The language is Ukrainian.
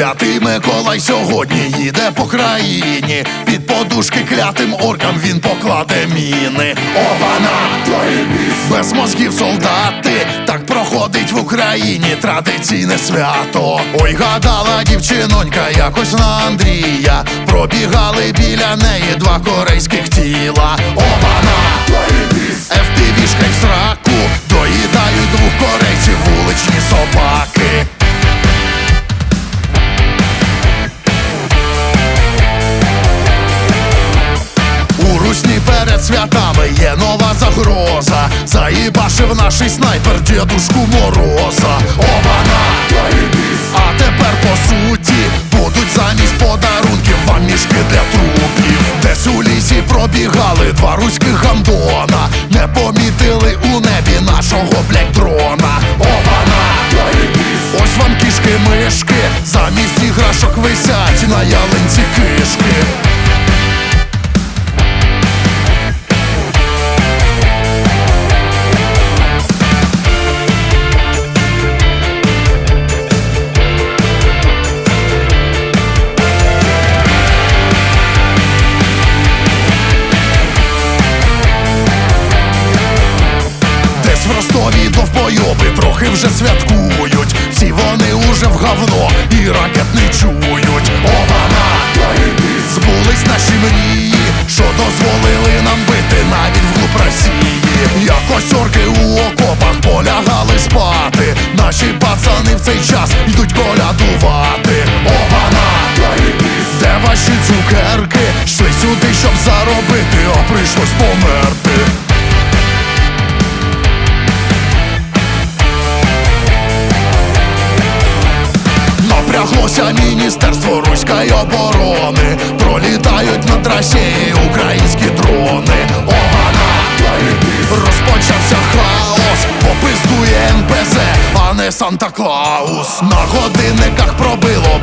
Святий Миколай сьогодні їде по країні. Під подушки клятим оркам він покладе міни. Обана! Без мозгів солдати, так проходить в Україні традиційне свято. Ой, гадала дівчинонька якось на Андрія. Пробігали біля неї два корейських тіла. Святами є нова загроза. Заїбашив наший снайпер дідушку Мороза. Обана! А тепер по суті будуть замість подарунків вам мішки для трупів. Десь у лісі пробігали два руських гандона. Не помітили у небі нашого блять дрона. Обана! Ось вам кішки мишки, замість іграшок висять на ялинці кишки. Довбойоби трохи вже святкують. Всі вони уже в говно і ракет не чують. Обана! Збулись наші мрії, що дозволили нам бити навіть вглуб Росії. Якось орки у окопах полягали спати. Наші пацани в цей час йдуть колядувати. Обана! Де ваші цукерки? Йшли сюди, щоб заробити, а прийшлось померти. Напряглося міністерство руської оборони. Пролітають над Росією українські дрони. Огана Розпочався хаос, попиздує НПЗ, а не Санта-Клаус. На годинниках пробило